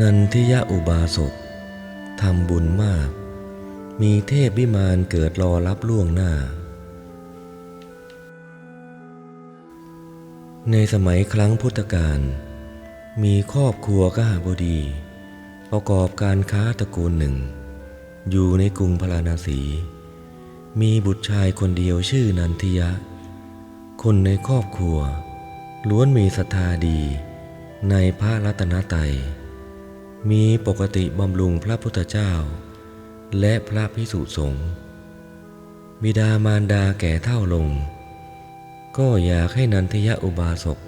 นันทิยะอุบาสกทำบุญมาก มีเทพวิมานเกิดรอรับล่วงหน้า ในสมัยครั้งพุทธกาลมีครอบครัวกหบดี ประกอบการค้าตระกูลหนึ่ง อยู่ในกรุงพาราณสี มีบุตรชายคนเดียวชื่อนันทิยะ คนในครอบครัว ล้วนมีศรัทธาดีในพระรัตนตรัย มีปกติบำรุงพระพุทธเจ้า และพระพิสุสงฆ์บิดามารดาแก่เท่าลง ก็อยากให้นันทยะอุบาสก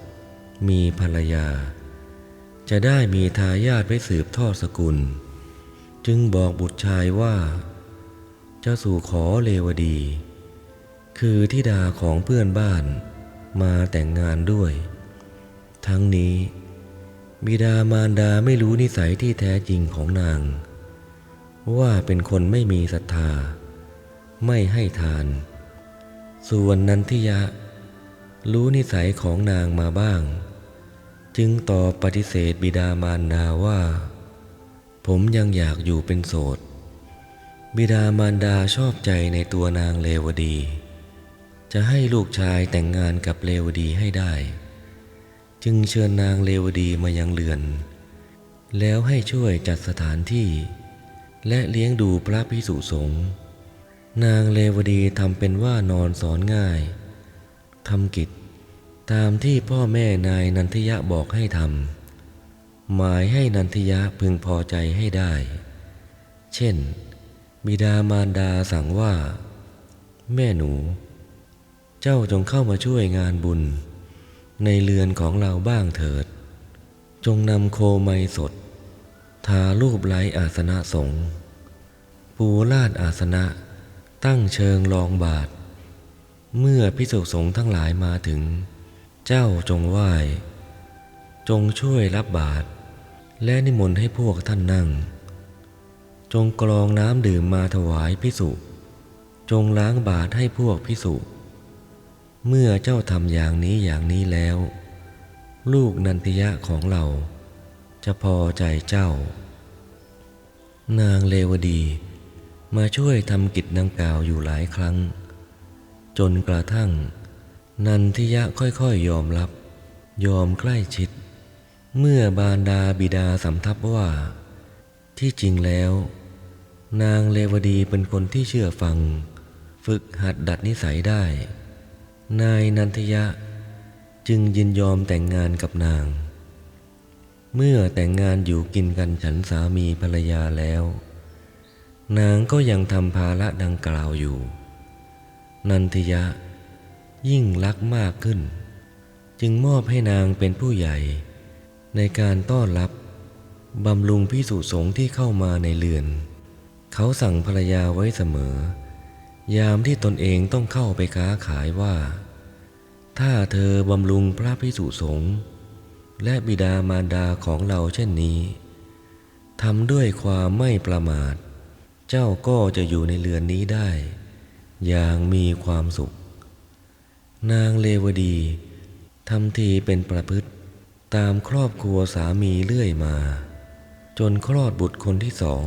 มีภรรยา จะได้มีทายาทไว้สืบทอดสกุล จึงบอกบุตรชายว่า จะสู่ขอเลวดี คือทิดาของเพื่อนบ้านมาแต่งงานด้วย ทั้งนี้ บิดามารดาไม่รู้นิสัยที่แท้จริงของนาง ว่าเป็นคนไม่มีศรัทธา ไม่ให้ทาน ส่วนนันทิยะ รู้นิสัยของนางมาบ้าง จึงตอบปฏิเสธบิดามารดาว่า ผมยังอยากอยู่เป็นโสด บิดามารดาชอบใจในตัวนางเลวดี จะให้ลูกชายแต่งงานกับเลวดีให้ได้ จึงเชิญนางเลวดีมายังเรือน แล้วให้ช่วยจัดสถานที่ และเลี้ยงดูพระพิสุสงฆ์นางเลวดีทำเป็นว่านอนสอนง่ายทำกิจตามที่พ่อแม่นายนันทยะบอกให้ทำหมายให้นันทยะพึงพอใจให้ได้ เช่น บิดามารดาสั่งว่า แม่หนู เจ้าจงเข้ามาช่วยงานบุญ ในเรือนของเราบ้างเถิด จงนำโคไมสด ทารูปไล้อาสนะสงปูลาดอาสนะ ตั้งเชิงรองบาท เมื่อพิสุสงฆ์ทั้งหลายมาถึง เจ้าจงไหว้จงช่วยรับบาตรและนิมนต์ให้พวกท่านนั่ง จงกรองน้ำดื่มมาถวายพิสุจงล้างบาตรให้พวกพิสุ เมื่อเจ้าทำอย่างนี้อย่างนี้แล้ว ลูกนันทิยะของเรา จะพอใจเจ้า นางเลวดี มาช่วยทำกิจดังกล่าวอยู่หลายครั้ง จนกระทั่ง นันทิยะค่อยๆยยอมรับ ยอมใกล้ชิด เมื่อบารดาบิดาสำทับว่า ที่จริงแล้ว นางเลวดีเป็นคนที่เชื่อฟัง ฝึกหัดดัดนิสัยได้ นายนันทยะจึงยินยอมแต่งงานกับนาง เมื่อแต่งงานอยู่กินกันฉันสามีภรรยาแล้ว นางก็ยังทำภาระดังกล่าวอยู่ นันทยะยิ่งรักมากขึ้น จึงมอบให้นางเป็นผู้ใหญ่ ในการต้อนรับบำรุงพิสุสงฆ์ที่เข้ามาในเรือน เขาสั่งภรรยาไว้เสมอ ยามที่ตนเองต้องเข้าไปค้าขายว่า ถ้าเธอบำรุงพระพิสุสงฆ์และบิดามารดาของเราเช่นนี้ทำด้วยความไม่ประมาท เจ้าก็จะอยู่ในเรือนนี้ได้ อย่างมีความสุข นางเลวดีทำทีเป็นประพฤติตามครอบครัวสามีเรื่อยมา จนคลอดบุตรคนที่สอง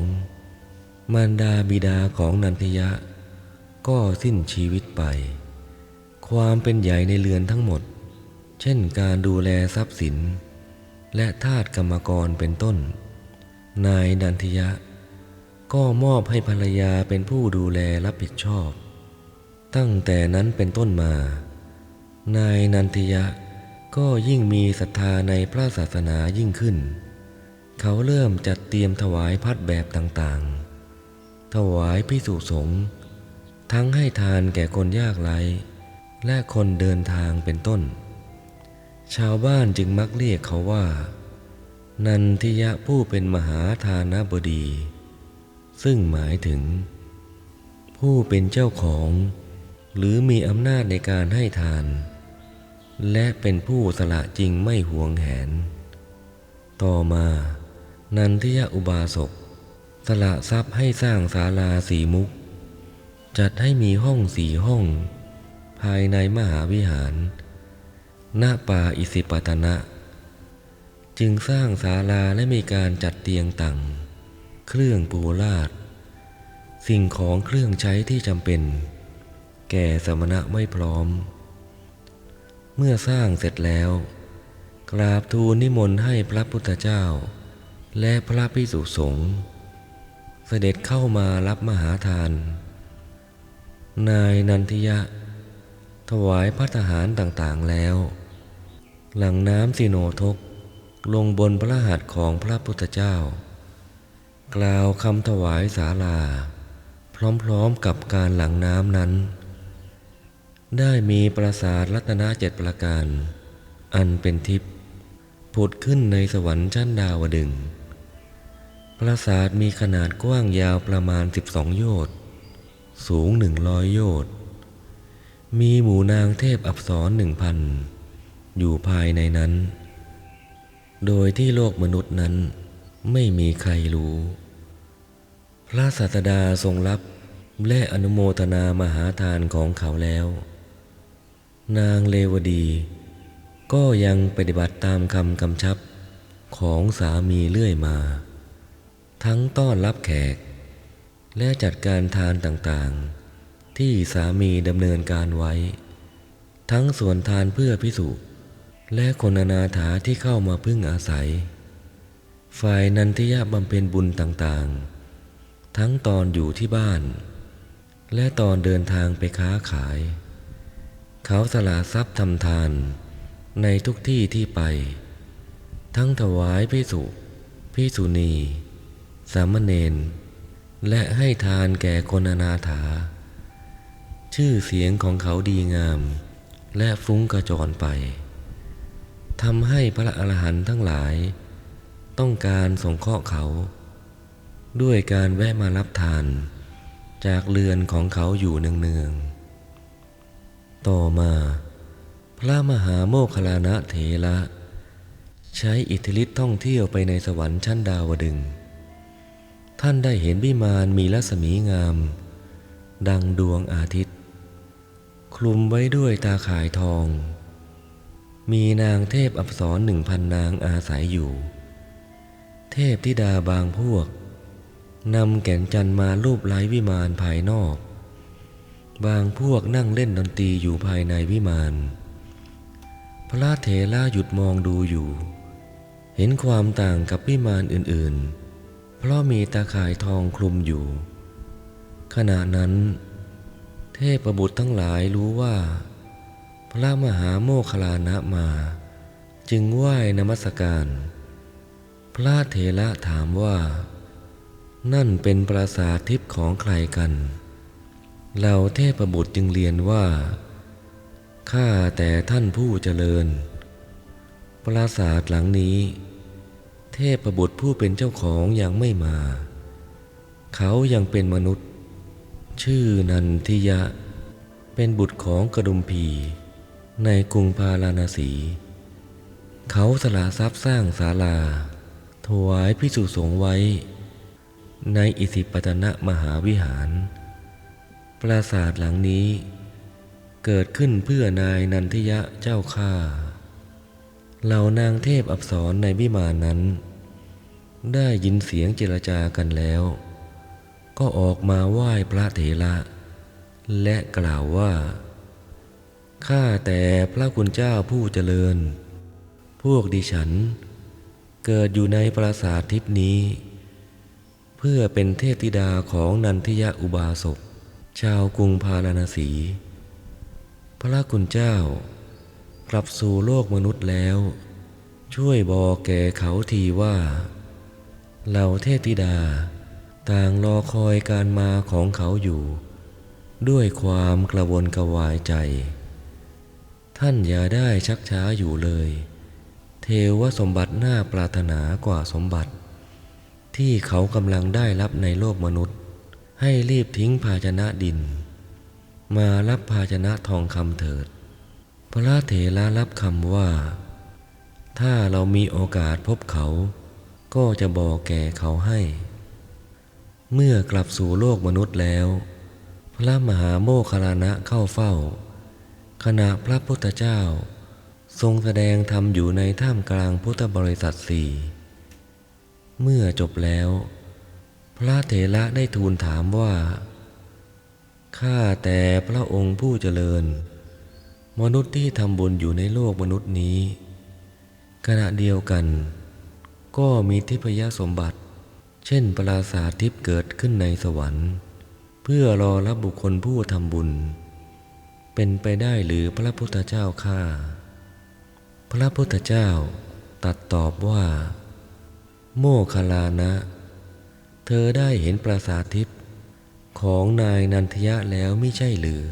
มารดาบิดาของนันทยะ ก็สิ้นชีวิตไป ความเป็นใหญ่ในเรือนทั้งหมด เช่นการดูแลทรัพย์สิน และทาสกรรมกรเป็นต้น นายนันทยะ ก็มอบให้ภรรยาเป็นผู้ดูแลรับผิดชอบ ตั้งแต่นั้นเป็นต้นมา นายนันทยะก็ยิ่งมีศรัทธาในพระศาสนายิ่งขึ้น เขาเริ่มจัดเตรียมถวายพัดแบบต่างๆ ถวายพิสุสงฆ์ ทั้งให้ทานแก่คนยากไร้และคนเดินทางเป็นต้น ชาวบ้านจึงมักเรียกเขาว่า นันทิยะผู้เป็นมหาทานบดี ซึ่งหมายถึง ผู้เป็นเจ้าของ หรือมีอำนาจในการให้ทาน และเป็นผู้สละจริงไม่หวงแหน ต่อมา นันทิยะอุบาสกสละทรัพย์ให้สร้างศาลาสีมุก จัดให้มีห้องสี่ห้อง ภายในมหาวิหาร ณ ป่าอิสิปตนะ จึงสร้างศาลาและมีการจัดเตียงตังเครื่องปูลาด สิ่งของเครื่องใช้ที่จำเป็น แก่สมณะไม่พร้อม เมื่อสร้างเสร็จแล้ว กราบทูลนิมนต์ให้พระพุทธเจ้า และพระพิสุสงฆ์เสด็จเข้ามารับมหาทาน นายนันทิยะ ถวายพัฒหารต่างๆแล้ว หลังน้ำสิโนทกลงบนพระหัตถ์ของพระพุทธเจ้า กล่าวคำถวายสาลา พร้อมๆกับการหลังน้ำนั้น ได้มีปราสาทรัตนเจ็ดประการ อันเป็นทิพย์ผุดขึ้นในสวรรค์ชั้นดาวดึงปราสาทมีขนาดกว้างยาวประมาณ 12 โยชน์ สูงหนึ่งร้อยโยชน์มีหมู่นางเทพอับสรหนึ่งพันอยู่ภายในนั้น โดยที่โลกมนุษย์นั้นไม่มีใครรู้ พระศาสดาทรงรับและอนุโมทนามหาทานของเขาแล้ว นางเลวดี ก็ยังปฏิบัติตามคำกำชับของสามีเรื่อยมา ทั้งต้อนรับแขก และจัดการทานต่างๆ ที่สามีดำเนินการไว้ ทั้งส่วนทานเพื่อพิสุและคนอนาถาที่เข้ามาพึ่งอาศัย ฝ่ายนันทิยะบำเพ็ญบุญต่างๆ ทั้งตอนอยู่ที่บ้าน และตอนเดินทางไปค้าขาย เขาสละทรัพย์ทำทานในทุกที่ที่ไป ทั้งถวายพิสุพิสุณี สามเณร และให้ทานแก่คนอนาถา ชื่อเสียงของเขาดีงาม และฟุ้งกระจรไปทำให้พระอรหันต์ทั้งหลาย ต้องการสงเคราะห์เขา ด้วยการแวะมารับทาน จากเรือนของเขาอยู่เนืองๆต่อมา พระมหาโมคคลานะเถระใช้อิทธิฤทธิ์ท่องเที่ยวไปในสวรรค์ชั้นดาวดึงส์ ท่านได้เห็นวิมานมีรัศมีงาม ดังดวงอาทิตย์ คลุมไว้ด้วยตาข่ายทอง มีนางเทพอัปสรหนึ่งพันนางอาศัยอยู่ เทพธิดาบางพวกนำแก่นจันมารูปไล้วิมานภายนอก บางพวกนั่งเล่นดนตรีอยู่ภายในวิมาน พระเถระหยุดมองดูอยู่ เห็นความต่างกับวิมานอื่นๆ เพราะมีตาข่ายทองคลุมอยู่ ขณะนั้น เทพบุตรทั้งหลายรู้ว่า พระมหาโมคคลานะมา จึงไหว้นมัสการ พระเถระถามว่า นั่นเป็นปราสาททิพย์ของใครกันเหล่าเทพบุตรจึงเรียนว่า ข้าแต่ท่านผู้เจริญ ปราสาทหลังนี้ เทพบุตรผู้เป็นเจ้าของยังไม่มา เขายังเป็นมนุษย์ ชื่อนันทิยะ เป็นบุตรของกระดุมพี ในกรุงพาราณสี เขาสละทรัพย์สร้างศาลา ถวายพิสุสงฆ์ไว้ ในอิสิปตนะมหาวิหาร ปราสาทหลังนี้ เกิดขึ้นเพื่อนายนันทิยะเจ้าข้า เหล่านางเทพอับสรในวิมานนั้น ได้ยินเสียงเจรจากันแล้ว ก็ออกมาไหว้พระเถระ และกล่าวว่า ข้าแต่พระคุณเจ้าผู้เจริญ พวกดิฉัน เกิดอยู่ในปราสาททิพนี้ เพื่อเป็นเทพธิดาของนันทิยะอุบาสกชาวกรุงพาราณสี พระคุณเจ้า กลับสู่โลกมนุษย์แล้ว ช่วยบอกแก่เขาทีว่า เหล่าเทพธิดา ต่างรอคอยการมาของเขาอยู่ ด้วยความกระวนกระวายใจ ท่านอย่าได้ชักช้าอยู่เลย เทวสมบัติน่าปรารถนากว่าสมบัติ ที่เขากำลังได้รับในโลกมนุษย์ ให้รีบทิ้งภาชนะดิน มารับภาชนะทองคำเถิด พระเถระรับคำว่า ถ้าเรามีโอกาสพบเขา ก็จะบอกแก่เขาให้ เมื่อกลับสู่โลกมนุษย์แล้ว พระมหาโมคคลานะเข้าเฝ้า ขณะพระพุทธเจ้า ทรงแสดงธรรมอยู่ในท่ามกลางพุทธบริษัทสี่เมื่อจบแล้ว พระเถระได้ทูลถามว่า ข้าแต่พระองค์ผู้เจริญ มนุษย์ที่ทำบุญอยู่ในโลกมนุษย์นี้ ขณะเดียวกัน ก็มีทิพยสมบัติ เช่นปราสาททิพย์เกิดขึ้นในสวรรค์ เพื่อรอรับบุคคลผู้ทำบุญ เป็นไปได้หรือพระพุทธเจ้าข้าพระพุทธเจ้าตัดตอบว่า โมคคลลานะ เธอได้เห็นปราสาททิพย์ของนายนันทยะแล้วไม่ใช่หรือ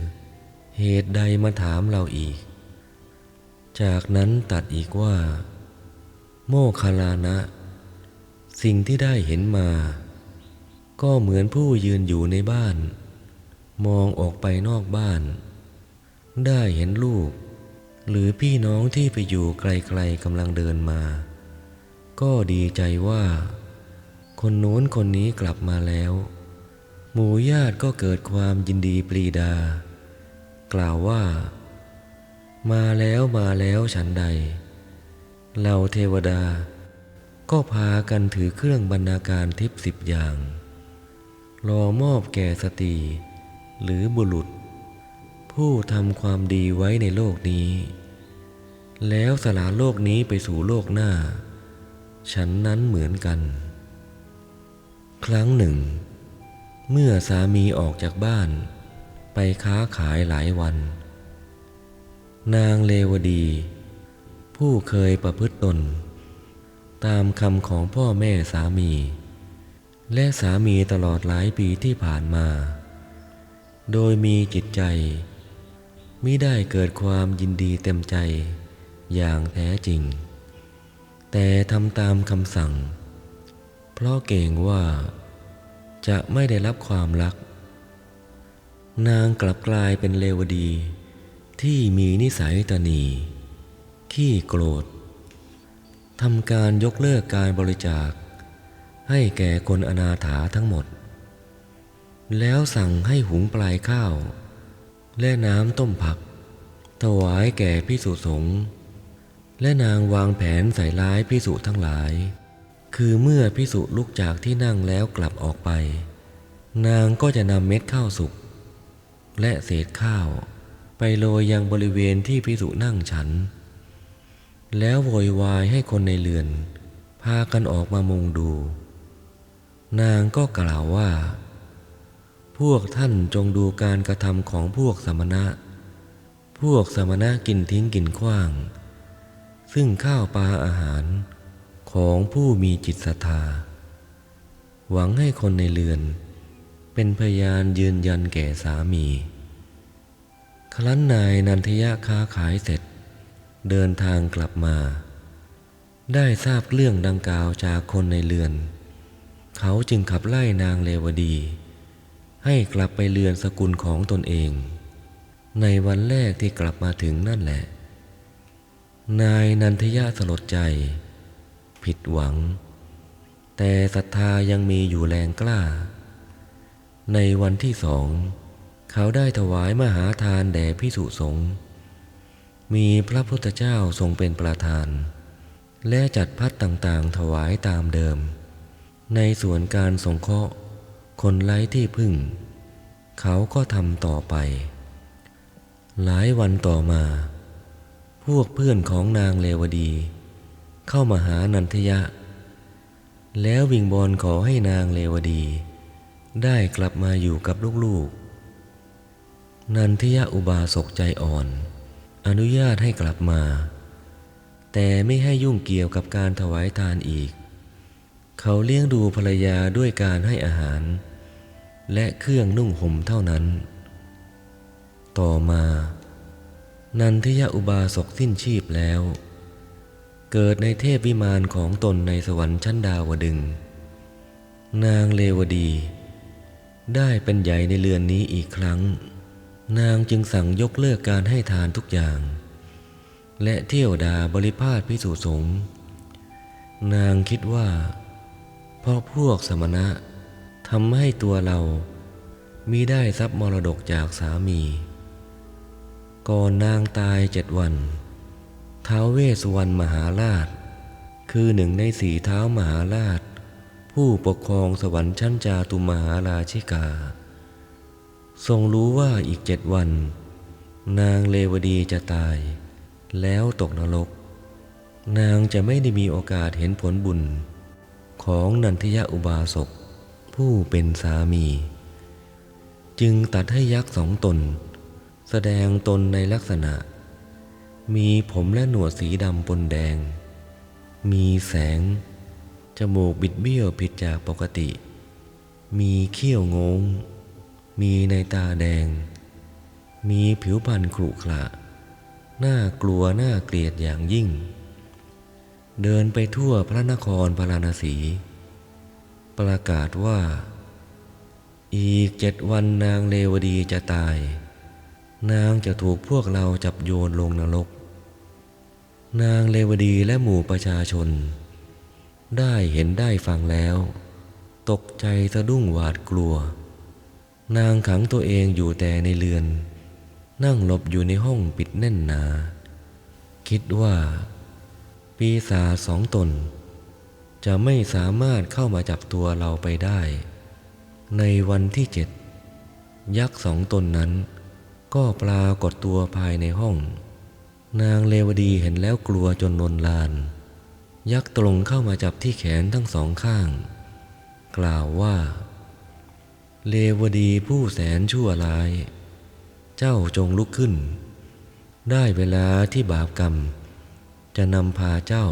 เหตุใดมาถามเราอีก จากนั้นตัดอีกว่า โมคคัลลานะ สิ่งที่ได้เห็นมา ก็เหมือนผู้ยืนอยู่ในบ้าน มองออกไปนอกบ้าน ได้เห็นลูก หรือพี่น้องที่ไปอยู่ไกลๆกำลังเดินมา ก็ดีใจว่า คนโน้นคนนี้กลับมาแล้ว หมู่ญาติก็เกิดความยินดีปรีดา กล่าวว่า มาแล้วมาแล้วฉันใดเราเทวดา ก็พากันถือเครื่องบรรณาการทิพย์สิบอย่าง รอมอบแก่สตรีหรือบุรุษ ผู้ทำความดีไว้ในโลกนี้ แล้วสละโลกนี้ไปสู่โลกหน้า ฉันนั้นเหมือนกัน ครั้งหนึ่ง เมื่อสามีออกจากบ้าน ค้าขายหลายวัน นางเลวดี ผู้เคยประพฤติตน ตามคำของพ่อแม่สามี และสามีตลอดหลายปีที่ผ่านมา โดยมีจิตใจมิได้เกิดความยินดีเต็มใจอย่างแท้จริง แต่ทำตามคำสั่ง เพราะเกรงว่าจะไม่ได้รับความรัก นางกลับกลายเป็นเลวดี ที่มีนิสัยตนี ขี้โกรธทำการยกเลิกการบริจาค ให้แก่คนอนาถาทั้งหมด แล้วสั่งให้หุงปลายข้าว และน้ำต้มผัก ถวายแก่พิสุสงฆ์และนางวางแผนใส่ร้ายพิสุทั้งหลาย คือเมื่อพิสุลุกจากที่นั่งแล้วกลับออกไป นางก็จะนำเม็ดข้าวสุก และเศษข้าว ไปโรยยังบริเวณที่พิสุนั่งฉัน แล้วโวยวายให้คนในเรือน พากันออกมามุงดู นางก็กล่าวว่า พวกท่านจงดูการกระทำของพวกสมณะ พวกสมณะกินทิ้งกินขว้าง ซึ่งข้าวปลาอาหารของผู้มีจิตศรัทธา หวังให้คนในเรือน เป็นพยานยืนยันแก่สามี ครั้นนายนันทยะค้าขายเสร็จ เดินทางกลับมา ได้ทราบเรื่องดังกล่าวจากคนในเรือน เขาจึงขับไล่นางเลวดี ให้กลับไปเรือนสกุลของตนเอง ในวันแรกที่กลับมาถึงนั่นแหละ นายนันทยะสลดใจ ผิดหวัง แต่ศรัทธายังมีอยู่แรงกล้า ในวันที่สอง เขาได้ถวายมหาทานแด่พิสุสงฆ์มีพระพุทธเจ้าทรงเป็นประธาน และจัดพัดต่างๆถวายตามเดิม ในส่วนการสงเคราะห์ คนไร้ที่พึ่ง เขาก็ทำต่อไป หลายวันต่อมา พวกเพื่อนของนางเลวดี เข้ามาหานันทยะ แล้ววิงบอลขอให้นางเลวดี ได้กลับมาอยู่กับลูกๆ นันทยะอุบาสกใจอ่อน อนุญาตให้กลับมา แต่ไม่ให้ยุ่งเกี่ยวกับการถวายทานอีก เขาเลี้ยงดูภรรยาด้วยการให้อาหาร และเครื่องนุ่งห่มเท่านั้น ต่อมา นันทยะอุบาสกสิ้นชีพแล้ว เกิดในเทพวิมานของตนในสวรรค์ชั้นดาวดึง นางเลวดี ได้เป็นใหญ่ในเรือนนี้อีกครั้ง นางจึงสั่งยกเลิกการให้ทานทุกอย่าง และเที่ยวดาบริพาทพิสุสงฆ์นางคิดว่า เพราะพวกสมณะทำให้ตัวเรามีได้ทรัพย์มรดกจากสามี ก่อนนางตายเจ็ดวันท้าวเวสสุวรรณมหาราช คือหนึ่งในสี่เท้ามหาราช ผู้ปกครองสวรรค์ชั้นจาตุมหาราชิกา ทรงรู้ว่าอีกเจ็ดวัน นางเลวดีจะตาย แล้วตกนรก นางจะไม่ได้มีโอกาสเห็นผลบุญ ของนันทยอุบาสกผู้เป็นสามี จึงตัดให้ยักษ์สองตน แสดงตนในลักษณะ มีผมและหนวดสีดำปนแดง มีแสง จมูกบิดเบี้ยวผิดจากปกติ มีเขี้ยวงง มีในตาแดง มีผิวพรรณขรุขระน่ากลัวน่าเกลียดอย่างยิ่ง เดินไปทั่วพระนครพาราณสี ประกาศว่า อีกเจ็ดวันนางเลวดีจะตาย นางจะถูกพวกเราจับโยนลงนรก นางเลวดีและหมู่ประชาชน ได้เห็นได้ฟังแล้ว ตกใจสะดุ้งหวาดกลัว นางขังตัวเองอยู่แต่ในเรือน นั่งหลบอยู่ในห้องปิดแน่นหนา คิดว่า ปีศาจสองตน จะไม่สามารถเข้ามาจับตัวเราไปได้ ในวันที่เจ็ด ยักษ์สองตนนั้น ก็ปรากฏตัวภายในห้อง นางเลวดีเห็นแล้วกลัวจนนนลาน ยักษ์ตรงเข้ามาจับที่แขนทั้งสองข้าง กล่าวว่า เลวดีผู้แสนชั่วร้าย เจ้าจงลุกขึ้น ได้เวลาที่บาปกรรม จะนำพาเจ้า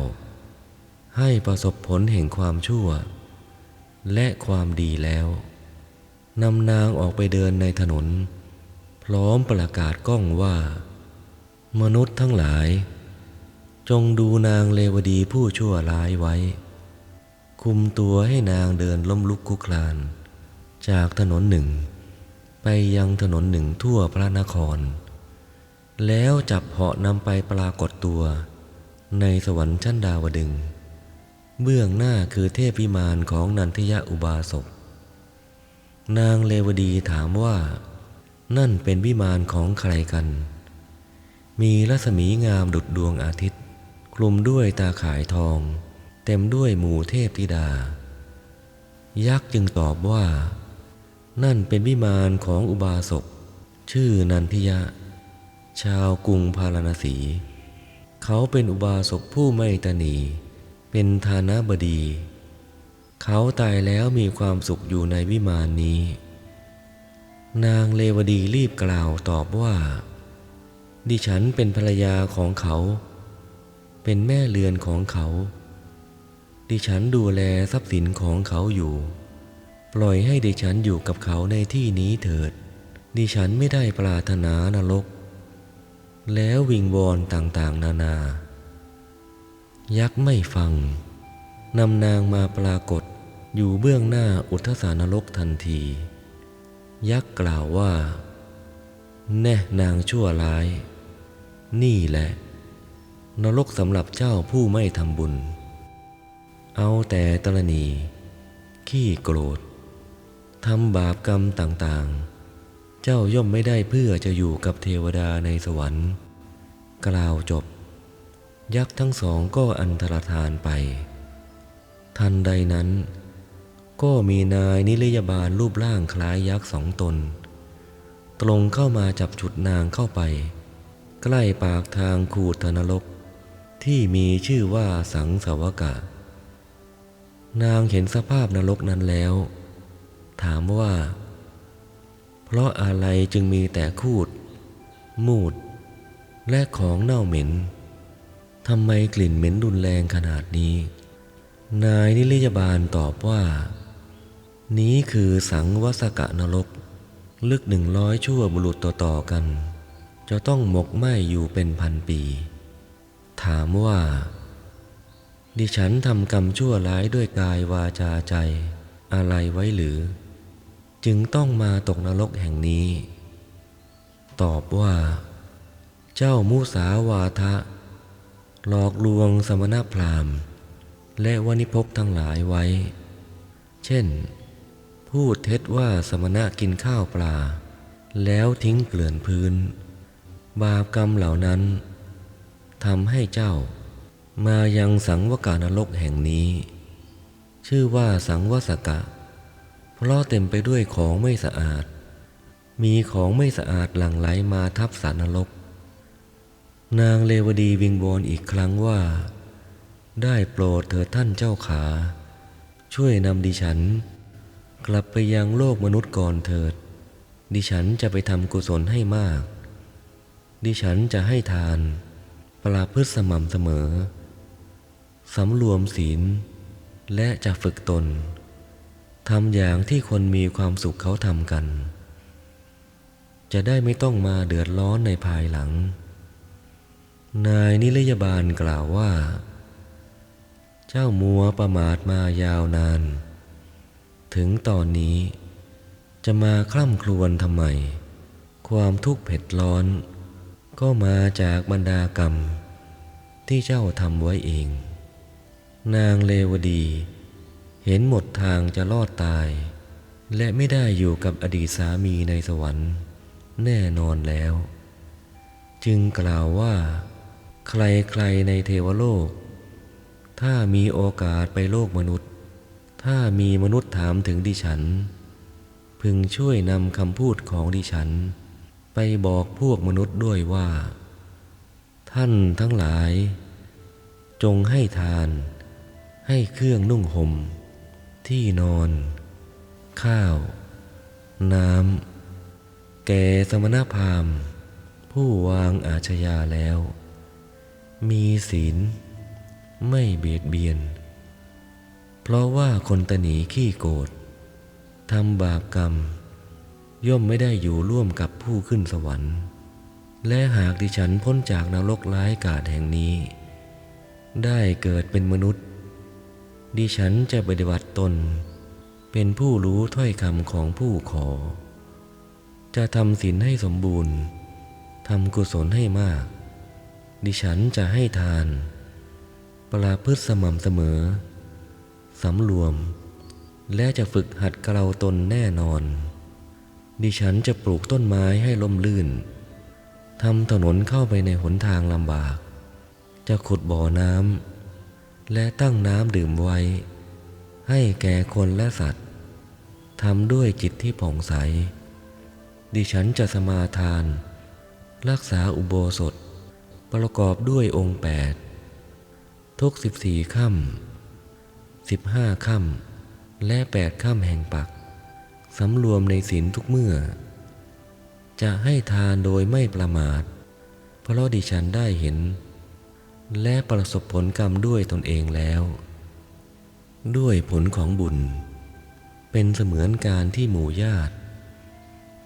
ให้ประสบผลแห่งความชั่ว และความดีแล้วนำนางออกไปเดินในถนน พร้อมประกาศก้องว่า มนุษย์ทั้งหลาย จงดูนางเลวดีผู้ชั่วร้ายไว้ คุมตัวให้นางเดินล้มลุกคลุกคลาน จากถนนหนึ่ง ไปยังถนนหนึ่งทั่วพระนคร แล้วจับเหาะนำไปปรากฏตัว ในสวรรค์ชั้นดาวดึง เบื้องหน้าคือเทพวิมานของนันทยอุบาสก นางเลวดีถามว่า นั่นเป็นวิมานของใครกัน มีรัศมีงามดุจดวงอาทิตย์ คลุมด้วยตาข่ายทอง เต็มด้วยหมู่เทพธิดายักษ์จึงตอบว่า นั่นเป็นวิมานของอุบาสก ชื่อนันทิยะ ชาวกรุงพาราณสี เขาเป็นอุบาสกผู้ไม่ตนี เป็นฐานะบดี เขาตายแล้วมีความสุขอยู่ในวิมานนี้ นางเลวดีรีบกล่าวตอบว่า ดิฉันเป็นภรรยาของเขา เป็นแม่เรือนของเขา ดิฉันดูแลทรัพย์สินของเขาอยู่ ปล่อยให้ดิฉันอยู่กับเขาในที่นี้เถิด ดิฉันไม่ได้ปรารถนานรก แล้ววิงวอนต่างๆ นานา ยักษ์ไม่ฟังนำนางมาปรากฏอยู่เบื้องหน้าอุทสานรกทันที ยักษ์กล่าวว่า แน่นางชั่วร้าย นี่แหละ นรกสำหรับเจ้าผู้ไม่ทำบุญ เอาแต่ตรณีขี้โกรธ ทำบาปกรรมต่างๆ เจ้าย่อมไม่ได้เพื่อจะอยู่กับเทวดาในสวรรค์ กล่าวจบ ยักษ์ทั้งสองก็อันตรธานไป ทันใดนั้น ก็มีนายนิรยบาลรูปร่างคล้ายยักษ์สองตน ตรงเข้ามาจับจุดนางเข้าไป ใกล้ปากทางขูดธนรกที่มีชื่อว่าสังสวกะ นางเห็นสภาพนรกนั้นแล้ว ถามว่า เพราะอะไรจึงมีแต่คูด มูด และของเน่าเหม็นทำไมกลิ่นเหม็นรุนแรงขนาดนี้ นายนิรยบาลตอบว่า นี้คือสังวสกะนรก ลึกหนึ่งร้อยชั่วบุรุษต่อๆกัน จะต้องหมกไหมอยู่เป็นพันปี ถามว่า ดิฉันทำกรรมชั่วร้ายด้วยกายวาจาใจ อะไรไว้หรือ จึงต้องมาตกนรกแห่งนี้ ตอบว่า เจ้ามุสาวาทะ หลอกลวงสมณพราหมณ์ และวณิพกทั้งหลายไว้ เช่น พูดเท็จว่าสมณะกินข้าวปลา แล้วทิ้งเกลื่อนพื้น บาปกรรมเหล่านั้นทำให้เจ้า มายังสังวกานรกแห่งนี้ ชื่อว่าสังวสกะ เพราะเต็มไปด้วยของไม่สะอาด มีของไม่สะอาดหลั่งไหลมาทับสัตว์นรก นางเลวดีวิงวอนอีกครั้งว่า ได้โปรดเถิดท่านเจ้าขา ช่วยนำดิฉัน กลับไปยังโลกมนุษย์ก่อนเถิด ดิฉันจะไปทำกุศลให้มาก ดิฉันจะให้ทาน ปราพฤติสม่ำเสมอสำรวมศีลและจะฝึกตน ทำอย่างที่คนมีความสุขเขาทำกัน จะได้ไม่ต้องมาเดือดร้อนในภายหลัง นายนิรยบาลกล่าวว่า เจ้ามัวประมาทมายาวนาน ถึงตอนนี้จะมาคล่ำครวญทำไม ความทุกข์เผ็ดร้อน ก็มาจากบรรดากรรม ที่เจ้าทำไว้เอง นางเลวดี เห็นหมดทางจะรอดตาย และไม่ได้อยู่กับอดีตสามีในสวรรค์ แน่นอนแล้ว จึงกล่าวว่า ใครๆในเทวโลก ถ้ามีโอกาสไปโลกมนุษย์ ถ้ามีมนุษย์ถามถึงดิฉัน พึงช่วยนำคำพูดของดิฉัน ไปบอกพวกมนุษย์ด้วยว่า ท่านทั้งหลาย จงให้ทาน ให้เครื่องนุ่งหม่ม ที่นอน ข้าว น้ำ แก่สมณพราหมณ์ ผู้วางอาชญาแล้ว มีศีล ไม่เบียดเบียน เพราะว่าคนตนีขี้โกรธทำบาปกรรม ย่อมไม่ได้อยู่ร่วมกับผู้ขึ้นสวรรค์ และหากดิฉันพ้นจากนรกร้ายกาจแห่งนี้ ได้เกิดเป็นมนุษย์ ดิฉันจะปฏิบัติตน เป็นผู้รู้ถ้อยคำของผู้ขอ จะทำศีลให้สมบูรณ์ทำกุศลให้มาก ดิฉันจะให้ทาน ปราพฤติสม่ำเสมอ สำรวม และจะฝึกหัดเกลาตนแน่นอน ดิฉันจะปลูกต้นไม้ให้ล่มลื่นทำถนนเข้าไปในหนทางลำบาก จะขุดบ่อน้ำ และตั้งน้ำดื่มไว้ ให้แก่คนและสัตว์ทำด้วยจิตที่ผ่องใส ดิฉันจะสมาทาน รักษาอุโบสถ ประกอบด้วยองค์แปดทุกสิบสี่ค่ำสิบห้าค่ำและแปดค่ำแห่งปักสำรวมในศีลทุกเมื่อ จะให้ทานโดยไม่ประมาท เพราะดิฉันได้เห็น และประสบผลกรรมด้วยตนเองแล้ว ด้วยผลของบุญ เป็นเสมือนการที่หมู่ญาติ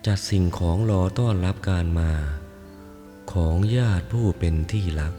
จัดสิ่งของรอต้อนรับการมา ของญาติผู้เป็นที่รัก